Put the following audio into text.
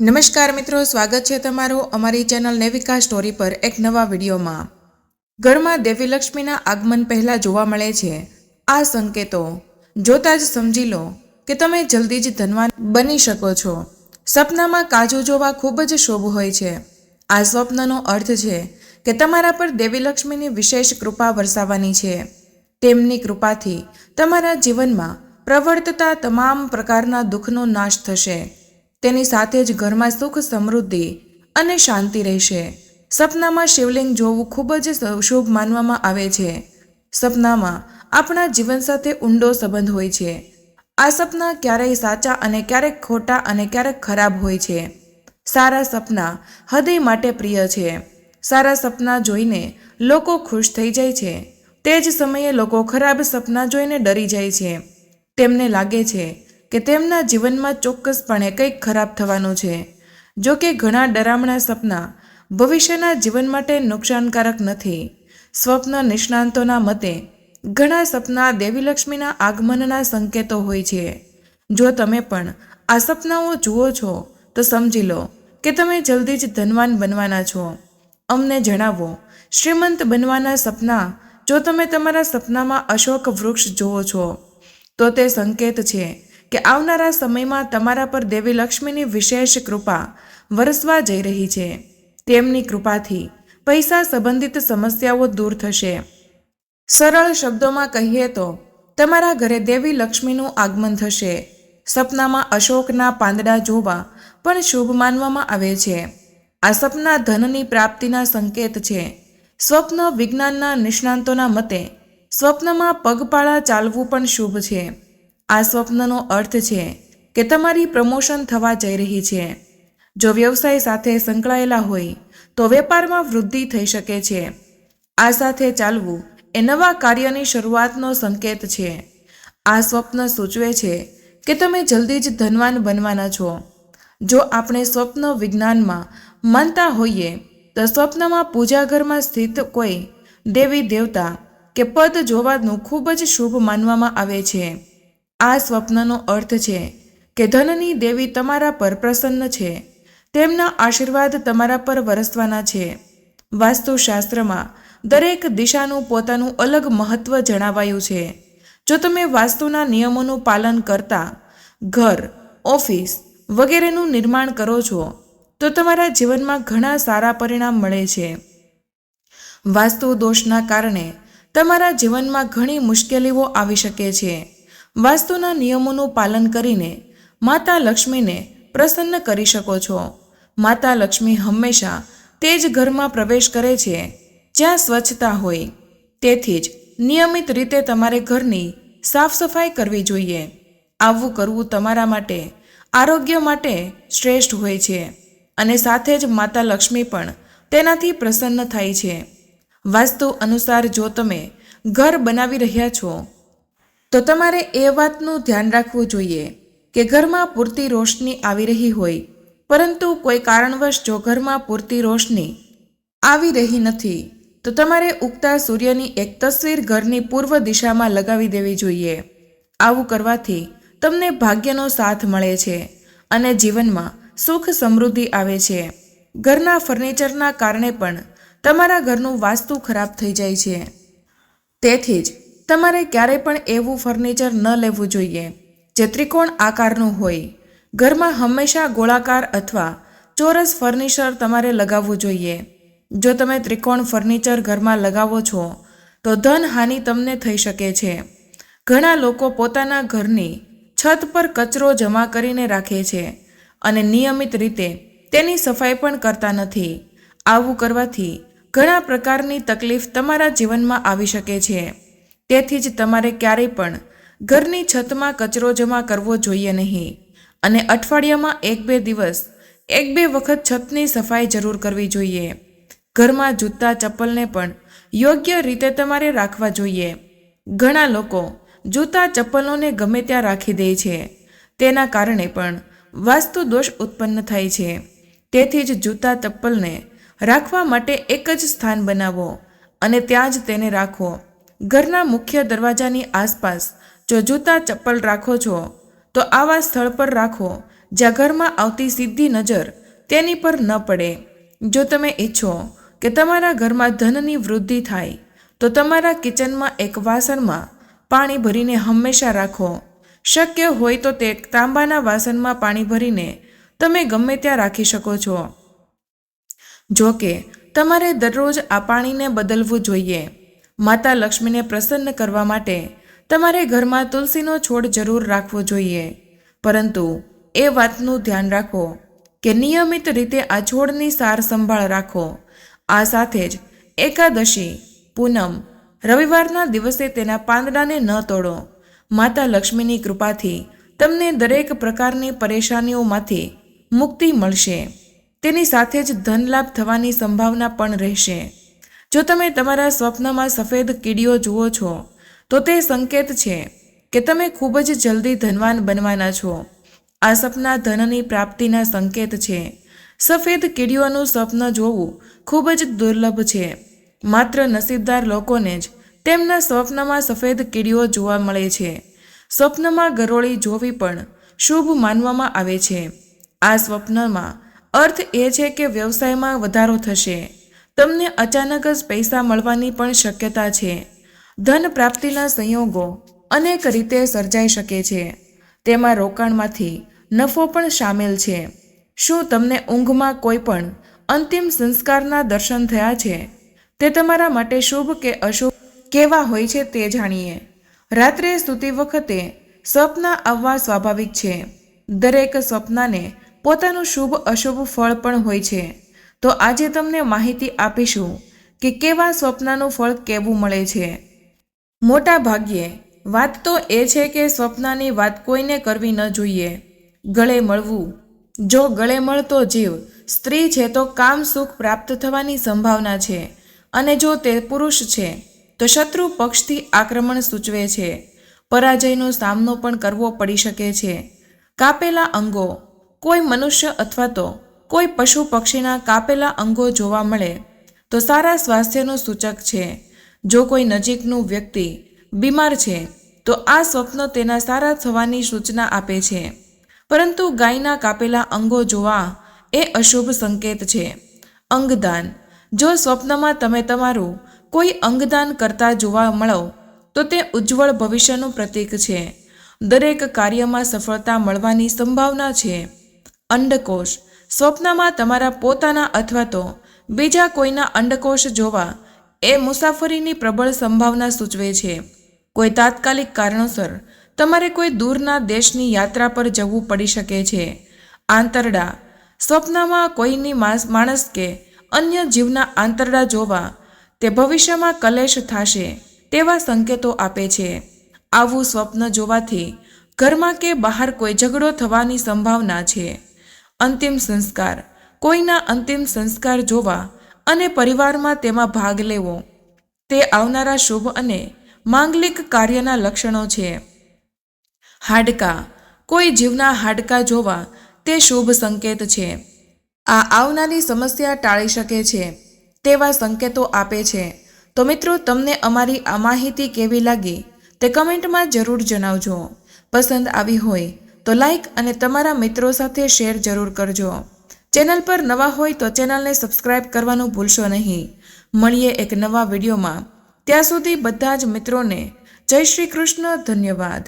નમસ્કાર મિત્રો, સ્વાગત છે તમારું અમારી ચેનલ નેવિકા સ્ટોરી પર એક નવા વિડીયોમાં. ઘરમાં દેવી લક્ષ્મીના આગમન પહેલાં જોવા મળે છે. આ સંકેતો. જોતા જ સમજી લો કે તમે જલ્દી જ ધનવાન બની શકો છો. સપનામાં કાજુ જોવા ખૂબ જ શુભ હોય છે. આ સ્વપ્નનો અર્થ છે કે તમારા પર દેવી લક્ષ્મીની વિશેષ કૃપા વરસાવવાની છે. તેમની કૃપાથી તમારા જીવનમાં પ્રવર્તતા તમામ પ્રકારના દુઃખનો નાશ થશે. તેની સાથે જ ઘરમાં સુખ, સમૃદ્ધિ અને શાંતિ રહેશે. સપનામાં શિવલિંગ જોવું ખૂબ જ શુભ માનવામાં આવે છે. સપનામાં આપણા જીવન સાથે ઊંડો સંબંધ હોય છે. આ સપના ક્યારેય સાચા અને ક્યારેક ખોટા અને ક્યારેક ખરાબ હોય છે. સારા સપના હૃદય માટે પ્રિય છે. સારા સપના જોઈને લોકો ખુશ થઈ જાય છે. તે જ સમયે લોકો ખરાબ સપના જોઈને ડરી જાય છે. તેમને લાગે છે કે તેમના જીવનમાં ચોક્કસપણે કંઈક ખરાબ થવાનું છે. જો કે ઘણા ડરામણા સપના ભવિષ્યના જીવન માટે નુકસાનકારક નથી. સ્વપ્ન નિષ્ણાંતોના મતે, ઘણા સપના દેવીલક્ષ્મીના આગમનના સંકેતો હોય છે. જો તમે પણ આ સપનાઓ જુઓ છો, તો સમજી લો કે તમે જલ્દી જ ધનવાન બનવાના છો. અમને જણાવો, શ્રીમંત બનવાના સપના, જો તમે તમારા સપનામાં અશોક વૃક્ષ જુઓ છો, તો તે સંકેત છે કે આવનારા સમયમાં તમારા પર દેવી લક્ષ્મીની વિશેષ કૃપા વરસવા જઈ રહી છે. તેમની કૃપાથી પૈસા સંબંધિત સમસ્યાઓ દૂર થશે. સરળ શબ્દોમાં કહીએ તો, તમારા ઘરે દેવી લક્ષ્મીનું આગમન થશે. સપનામાં અશોકના પાંદડા જોવા પણ શુભ માનવામાં આવે છે. આ સપના ધનની પ્રાપ્તિના સંકેત છે. સ્વપ્ન વિજ્ઞાનના નિષ્ણાંતોના મતે, સ્વપ્નમાં પગપાળા ચાલવું પણ શુભ છે. આ સ્વપ્નનો અર્થ છે કે તમારી પ્રમોશન થવા જઈ રહી છે. જો વ્યવસાય સાથે સંકળાયેલા હોય, તો વેપારમાં વૃદ્ધિ થઈ શકે છે. આ સાથે ચાલવું એ નવા કાર્યની શરૂઆતનો સંકેત છે. આ સ્વપ્ન સૂચવે છે કે તમે જલ્દી જ ધનવાન બનવાના છો. જો આપણે સ્વપ્ન વિજ્ઞાનમાં માનતા હોઈએ, તો સ્વપ્નમાં પૂજાઘરમાં સ્થિત કોઈ દેવી દેવતા કે પદ જોવાનું ખૂબ જ શુભ માનવામાં આવે છે. આ સ્વપ્નનો અર્થ છે કે ધનની દેવી તમારા પર પ્રસન્ન છે. તેમના આશીર્વાદ તમારા પર વરસવાના છે. વાસ્તુશાસ્ત્રમાં દરેક દિશાનું પોતાનું અલગ મહત્વ જણાવાયું છે. જો તમે વાસ્તુના નિયમોનું પાલન કરતા ઘર, ઓફિસ વગેરેનું નિર્માણ કરો છો, તો તમારા જીવનમાં ઘણા સારા પરિણામ મળે છે. વાસ્તુ દોષના કારણે તમારા જીવનમાં ઘણી મુશ્કેલીઓ આવી શકે છે. વાસ્તુના નિયમોનું પાલન કરીને માતા લક્ષ્મીને પ્રસન્ન કરી શકો છો. માતા લક્ષ્મી હંમેશા તે જ ઘરમાં પ્રવેશ કરે છે, જ્યાં સ્વચ્છતા હોય. તેથી જ નિયમિત રીતે તમારે ઘરની સાફ સફાઈ કરવી જોઈએ. આવું કરવું તમારા માટે આરોગ્ય માટે શ્રેષ્ઠ હોય છે અને સાથે જ માતા લક્ષ્મી પણ તેનાથી પ્રસન્ન થાય છે. વાસ્તુ અનુસાર જો તમે ઘર બનાવી રહ્યા છો તો તમારે એ વાતનું ધ્યાન રાખવું જોઈએ કે ઘરમાં પૂરતી રોશની આવી રહી હોય. પરંતુ કોઈ કારણવશ જો ઘરમાં પૂરતી રોશની આવી રહી નથી, તો તમારે ઉગતા સૂર્યની એક તસવીર ઘરની પૂર્વ દિશામાં લગાવી દેવી જોઈએ. આવું કરવાથી તમને ભાગ્યનો સાથ મળે છે અને જીવનમાં સુખ સમૃદ્ધિ આવે છે. ઘરના ફર્નિચરના કારણે પણ તમારા ઘરનું વાસ્તુ ખરાબ થઈ જાય છે. તેથી જ તમારે ક્યારેય પણ એવું ફર્નિચર ન લેવું જોઈએ, જે ત્રિકોણ આકારનું હોય. ઘરમાં હંમેશા ગોળાકાર અથવા ચોરસ ફર્નિચર તમારે લગાવવું જોઈએ. જો તમે ત્રિકોણ ફર્નિચર ઘરમાં લગાવો છો, તો ધનહાનિ તમને થઈ શકે છે. ઘણા લોકો પોતાના ઘરની છત પર કચરો જમા કરીને રાખે છે અને નિયમિત રીતે તેની સફાઈ પણ કરતા નથી. આવું કરવાથી ઘણા પ્રકારની તકલીફ તમારા જીવનમાં આવી શકે છે. તેથી જ તમારે ક્યારેય પણ ઘરની છતમાં કચરો જમા કરવો જોઈએ નહીં. અને અઠવાડિયામાં એક બે દિવસ, એક બે વખત છતની સફાઈ જરૂર કરવી જોઈએ. ઘરમાં જૂતા ચપ્પલને પણ યોગ્ય રીતે તમારે રાખવા જોઈએ. ઘણા લોકો જૂતા ચપ્પલોને ગમે ત્યાં રાખી દે છે. તેના કારણે પણ વાસ્તુ દોષ ઉત્પન્ન થાય છે. તેથી જ જૂતા ચપ્પલને રાખવા માટે એક જ સ્થાન બનાવો અને ત્યાં જ તેને રાખો. ઘરના મુખ્ય દરવાજાની આસપાસ જો જૂતા ચપ્પલ રાખો છો, તો આવા સ્થળ પર રાખો જ્યાં ઘરમાં આવતી સીધી નજર તેની પર ન પડે. જો તમે ઈચ્છો કે તમારા ઘરમાં ધનની વૃદ્ધિ થાય, તો તમારા કિચનમાં એક વાસણમાં પાણી ભરીને હંમેશા રાખો. શક્ય હોય તો તે તાંબાના વાસણમાં પાણી ભરીને તમે ગમે ત્યાં રાખી શકો છો. જો કે, તમારે દરરોજ આ પાણીને બદલવું જોઈએ. માતા લક્ષ્મીને પ્રસન્ન કરવા માટે તમારે ઘરમાં તુલસીનો છોડ જરૂર રાખવો જોઈએ. પરંતુ એ વાતનું ધ્યાન રાખો કે નિયમિત રીતે આ છોડની સાર સંભાળ રાખો. આ સાથે જ એકાદશી, પૂનમ, રવિવારના દિવસે તેના પાંદડાને ન તોડો. માતા લક્ષ્મીની કૃપાથી તમને દરેક પ્રકારની પરેશાનીઓમાંથી મુક્તિ મળશે. તેની સાથે જ ધનલાભ થવાની સંભાવના પણ રહેશે. જો તમે તમારા સ્વપ્નમાં સફેદ કીડીઓ જુઓ છો, તો તે સંકેત છે કે તમે ખૂબ જ જલ્દી ધનવાન બનવાના છો. આ સપના ધનની પ્રાપ્તિના સંકેત છે. સફેદ કીડીઓનું સ્વપ્ન જોવું ખૂબ જ દુર્લભ છે. માત્ર નસીબદાર લોકોને જ તેમના સ્વપ્નમાં સફેદ કીડીઓ જોવા મળે છે. સ્વપ્નમાં ગરોળી જોવી પણ શુભ માનવામાં આવે છે. આ સ્વપ્નમાં અર્થ એ છે કે વ્યવસાયમાં વધારો થશે. તમને અચાનક જ પૈસા મળવાની પણ શક્યતા છે. ધન પ્રાપ્તિના સંયોગો અનેક રીતે સર્જાઈ શકે છે. તેમાં રોકાણમાંથી નફો પણ સામેલ છે. શું તમને ઊંઘમાં કોઈ પણ અંતિમ સંસ્કારના દર્શન થયા છે? તે તમારા માટે શુભ કે અશુભ કેવા હોય છે તે જાણીએ. રાત્રે સૂતી વખતે સ્વપ્ન આવવા સ્વાભાવિક છે. દરેક સ્વપ્નાને પોતાનું શુભ અશુભ ફળ પણ હોય છે. તો આજે તમને માહિતી આપીશું કે કેવા સ્વપ્નનું ફળ કેવું મળે છે. મોટા ભાગ્યે, વાત તો એ છે કે સ્વપ્નની વાત કોઈને કરવી ન જોઈએ. ગળે મળવું. જો ગળે મળતો જીવ, સ્ત્રી છે તો કામ સુખ પ્રાપ્ત થવાની સંભાવના છે. અને જો તે પુરુષ છે, તો શત્રુ પક્ષથી આક્રમણ સૂચવે છે. પરાજયનો સામનો પણ કરવો પડી શકે છે. કાપેલા અંગો, કોઈ મનુષ્ય અથવા તો કોઈ પશુ પક્ષીના કાપેલા અંગો જોવા મળે, તો સારા સ્વાસ્થ્યનું સૂચક છે. જો કોઈ નજીકનું વ્યક્તિ બીમાર છે, તો આ સ્વપ્ન તેના સારા થવાની સૂચના આપે છે. પરંતુ ગાયના કાપેલા અંગો જોવા એ અશુભ સંકેત છે. અંગદાન. જો સ્વપ્નમાં તમે તમારું કોઈ અંગદાન કરતા જોવા મળો, તો તે ઉજ્જવળ ભવિષ્યનું પ્રતીક છે. દરેક કાર્યમાં સફળતા મળવાની સંભાવના છે. અંડકોશ સ્વપ્નમાં તમારા પોતાના અથવા તો બીજા કોઈના અંડકોશ જોવા એ મુસાફરીની પ્રબળ સંભાવના સૂચવે છે. કોઈ તાત્કાલિક કારણોસર તમારે કોઈ દૂરના દેશની યાત્રા પર જવું પડી શકે છે. આંતરડા સ્વપ્નમાં કોઈની માણસ કે અન્ય જીવના આંતરડા જોવા તે ભવિષ્યમાં કલેશ થશે તેવા સંકેતો આપે છે. આવું સ્વપ્ન જોવાથી ઘરમાં કે બહાર કોઈ ઝઘડો થવાની સંભાવના છે. અંતિમ સંસ્કાર. કોઈના અંતિમ સંસ્કાર જોવા અને પરિવારમાં તેમાં ભાગ લેવો. તે આવનારા શુભ અને માંગલિક કાર્યના લક્ષણો છે. હાડકા. કોઈ જીવના હાડકા જોવા તે શુભ સંકેત છે. આ આવનારી સમસ્યા ટાળી શકે છે. તેવા સંકેતો આપે છે. તો મિત્રો, તમને અમારી આ માહિતી કેવી લાગી તે કમેન્ટમાં જરૂર જણાવજો. પસંદ આવી હોય તો લાઈક અને તમારા મિત્રો સાથે શેર જરૂર કરજો. ચેનલ પર નવા હોય તો ચેનલને સબસ્ક્રાઇબ કરવાનું ભૂલશો નહીં. મળીએ એક નવા વિડીયોમાં ત્યાં સુધી બધા જ મિત્રોને જય શ્રી કૃષ્ણ, ધન્યવાદ.